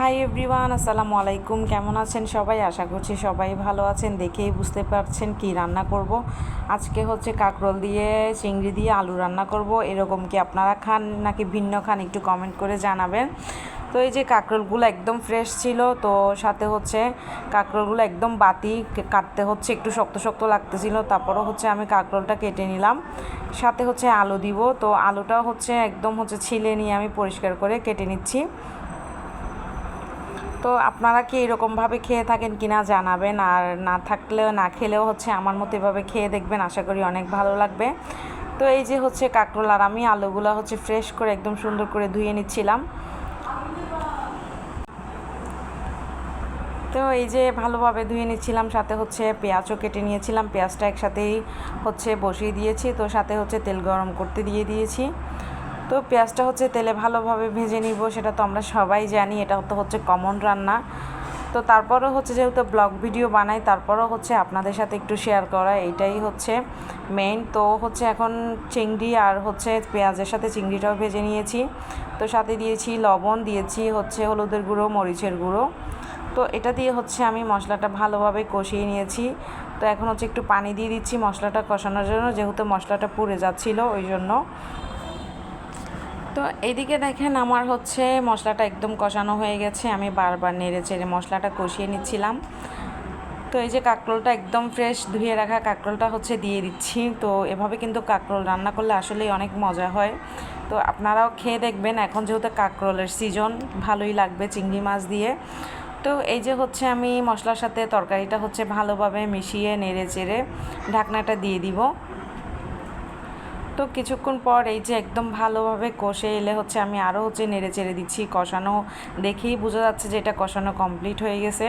Hi everyone আসসালামু আলাইকুম। কেমন আছেন সবাই? আশা করছি সবাই ভালো আছেন। দেখেই বুঝতে পারছেন কি রান্না করব। আজকে হচ্ছে কাঁকরোল দিয়ে, চিংড়ি দিয়ে আলু রান্না করব। এরকম কি আপনারা খান নাকি ভিন্ন খান একটু কমেন্ট করে জানাবেন। তো এই যে কাঁকরোলগুলো একদম ফ্রেশ ছিল, তো সাথে হচ্ছে কাঁকরোলগুলো একদম বাতি কাটতে হচ্ছে, একটু শক্ত শক্ত লাগতেছিল। তারপরও হচ্ছে আমি কাঁকরোলটা কেটে নিলাম। সাথে হচ্ছে আলু দিব। তো আলুটাও হচ্ছে একদম হচ্ছে ছিলে নিয়ে আমি পরিষ্কার করে কেটে নিচ্ছি। তো আপনারা কি এরকমভাবে খেয়ে থাকেন কিনা জানাবেন, আর না থাকলেও না খেলেও হচ্ছে আমার মতো এভাবে খেয়ে দেখবেন, আশা করি অনেক ভালো লাগবে। তো এই যে হচ্ছে কাঁকরোল আর আমি আলুগুলো হচ্ছে ফ্রেশ করে একদম সুন্দর করে ধুয়ে নিচ্ছিলাম। তো এই যে ভালোভাবে ধুয়ে নিচ্ছিলাম, সাথে হচ্ছে পেঁয়াজও কেটে নিয়েছিলাম, পেঁয়াজটা একসাথেই হচ্ছে বসিয়ে দিয়েছি, তো সাথে হচ্ছে তেল গরম করতে দিয়ে দিয়েছি। তো পেঁয়াজটা হচ্ছে তেলে ভালোভাবে ভেজে নিব, সেটা তো আমরা সবাই জানি, এটা তো হচ্ছে কমন রান্না। তো তারপরও হচ্ছে যেহেতু ব্লগ ভিডিও বানাই, তারপরও হচ্ছে আপনাদের সাথে একটু শেয়ার করা, এইটাই হচ্ছে মেইন তো হচ্ছে এখন চিংড়ি আর হচ্ছে পেঁয়াজের সাথে চিংড়িটাও ভেজে নিয়েছি। তো সাথে দিয়েছি লবণ, দিয়েছি হচ্ছে হলুদের গুঁড়ো, মরিচের গুঁড়ো। তো এটা দিয়ে হচ্ছে আমি মশলাটা ভালোভাবে কষিয়ে নিয়েছি। তো এখন হচ্ছে একটু পানি দিয়ে দিচ্ছি মশলাটা কষানোর জন্য, যেহেতু মশলাটা পুড়ে যাচ্ছিল, ওই জন্য। তো এইদিকে দেখেন আমার হচ্ছে মশলাটা একদম কষানো হয়ে গেছে। আমি বারবার নেড়ে চেড়ে মশলাটা কষিয়ে নিচ্ছিলাম। তো এই যে কাঁকরোলটা একদম ফ্রেশ ধুয়ে রাখা কাঁকরোলটা হচ্ছে দিয়ে দিচ্ছি। তো এভাবে কিন্তু কাঁকরোল রান্না করলে আসলেই অনেক মজা হয়। তো আপনারাও খেয়ে দেখবেন, এখন যেহেতু কাঁকরোলের সিজন ভালোই লাগবে চিংড়ি মাছ দিয়ে। তো এই যে হচ্ছে আমি মশলার সাথে তরকারিটা হচ্ছে ভালোভাবে মিশিয়ে নেড়ে চেড়ে ঢাকনাটা দিয়ে দিব। তো কিছুক্ষণ পর এই যে একদম ভালোভাবে কষে এলে হচ্ছে আমি আরও হচ্ছে নেড়ে চেড়ে দিচ্ছি, কষানো দেখেই বোঝা যাচ্ছে যে এটা কষানো কমপ্লিট হয়ে গেছে।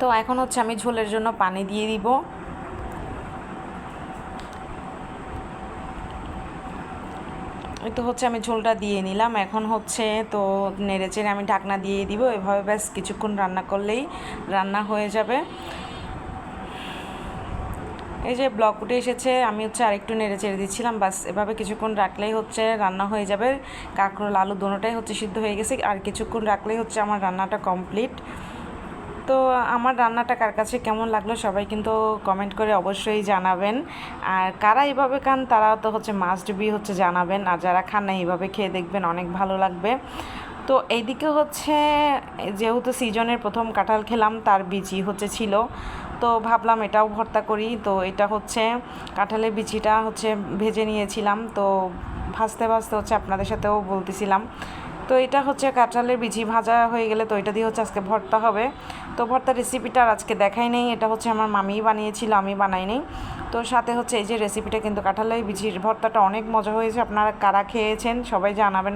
তো এখন হচ্ছে আমি ঝোলের জন্য পানি দিয়ে দিব। তো হচ্ছে আমি ঝোলটা দিয়ে নিলাম। এখন হচ্ছে তো নেড়ে চেড়ে আমি ঢাকনা দিয়ে দিব। এভাবে ব্যাস কিছুক্ষণ রান্না করলেই রান্না হয়ে যাবে। এই যে ব্লক উঠে এসেছে, আমি হচ্ছে আরেকটু নেড়ে চেড়ে দিচ্ছিলাম, বাস এভাবে কিছুক্ষণ রাখলেই হচ্ছে রান্না হয়ে যাবে। কাঁকরোল আলু দুটোটাই হচ্ছে সিদ্ধ হয়ে গেছে, আর কিছুক্ষণ রাখলেই হচ্ছে আমার রান্নাটা কমপ্লিট। তো আমার রান্নাটা কার কাছে কেমন লাগল সবাই কিন্তু কমেন্ট করে অবশ্যই জানাবেন। আর কারা এভাবে খান তারা তো হচ্ছে মাস্ট বি হচ্ছে জানাবেন, আর যারা খান না এইভাবে খেয়ে দেখবেন অনেক ভালো লাগবে। তো এইদিকে হচ্ছে, যেহেতু সিজনের প্রথম কাঁঠাল খেলাম, তার বিচি হচ্ছে ছিল। তো ভাবলাম এটাও ভর্তা করি। তো এটা হচ্ছে, কাঁঠালের বিচিটা হচ্ছে ভেজে নিয়েছিলাম। তো ভাজতে ভাজতে হচ্ছে আপনাদের সাথেও বলতেছিলাম। তো এটা হচ্ছে কাঁঠালের বিচি ভাজা হয়ে গেলে, তো এটা দিয়ে হচ্ছে আজকে ভর্তা হবে। তো ভর্তার রেসিপিটা আজকে দেখাই নেই। এটা হচ্ছে আমার মামিই বানিয়েছিল, আমি বানাই নেই। তো সাথে হচ্ছে এই যে রেসিপিটা কিন্তু কাঁঠালের বিচির ভর্তাটা অনেক মজা হয়েছে। আপনারা কারা খেয়েছেন, সবাই জানাবেন।